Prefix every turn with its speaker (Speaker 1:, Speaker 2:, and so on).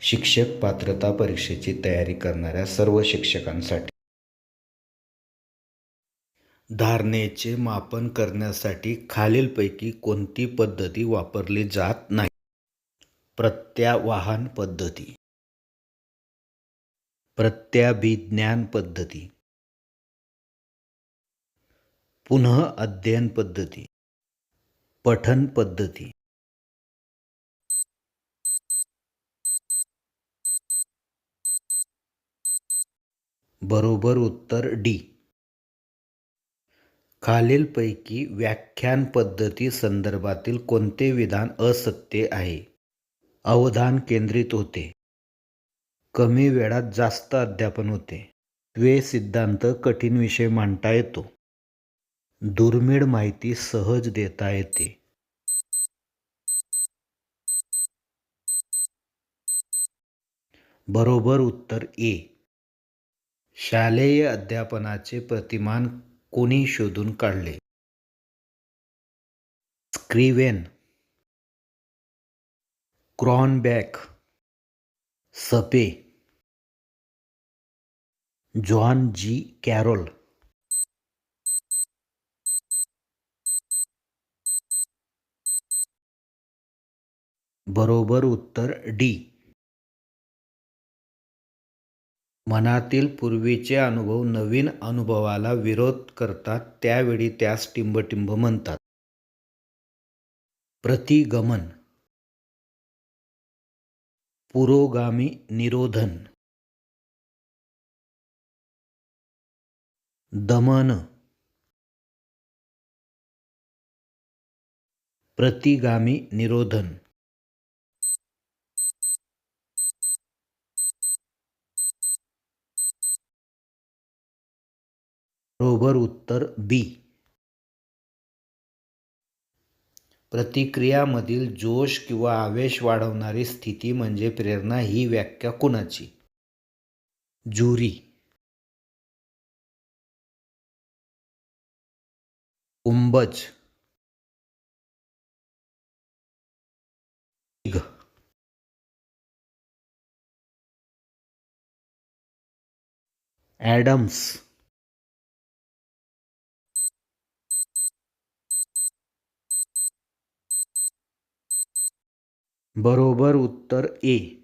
Speaker 1: शिक्षक पात्रता परीक्षेची तयारी करणाऱ्या सर्व शिक्षकांसाठी. धारणेचे मापन करण्यासाठी खालीलपैकी कोणती पद्धती वापरली जात नाही? प्रत्यावाहन पद्धती. प्रत्याभिज्ञान पद्धती. पुनः अध्ययन पद्धती. पठन पद्धती. बरोबर उत्तर डी खालीलपैकी व्याख्यान पद्धती संदर्भातील कोणते विधान असत्य आहे? अवधान केंद्रित होते. कमी वेळात जास्त अध्यापन होते. द्वे सिद्धांत कठीण विषय मांडता येतो. दुर्मिळ माहिती सहज देता येते. बरोबर उत्तर ए शालेय अध्यापनाचे प्रतिमान कोणी शोधून काढले? Scriven Cronbach Suppes John G Carroll. बरोबर उत्तर डी. मनातील पूर्वीचे अनुभव नवीन अनुभवाला विरोध करतात त्यावेळी त्यास टिंबटिंब म्हणतात. प्रतिगमन. पुरोगामी निरोधन. दमन. प्रतिगामी निरोधन. बरोबर उत्तर बी. प्रतिक्रियामधील जोश किंवा आवेश वाढवणारी स्थिती म्हणजे प्रेरणा ही व्याख्या कुणाची? ज्युरी. कुंभज ॲडम्स. बरोबर उत्तर ए.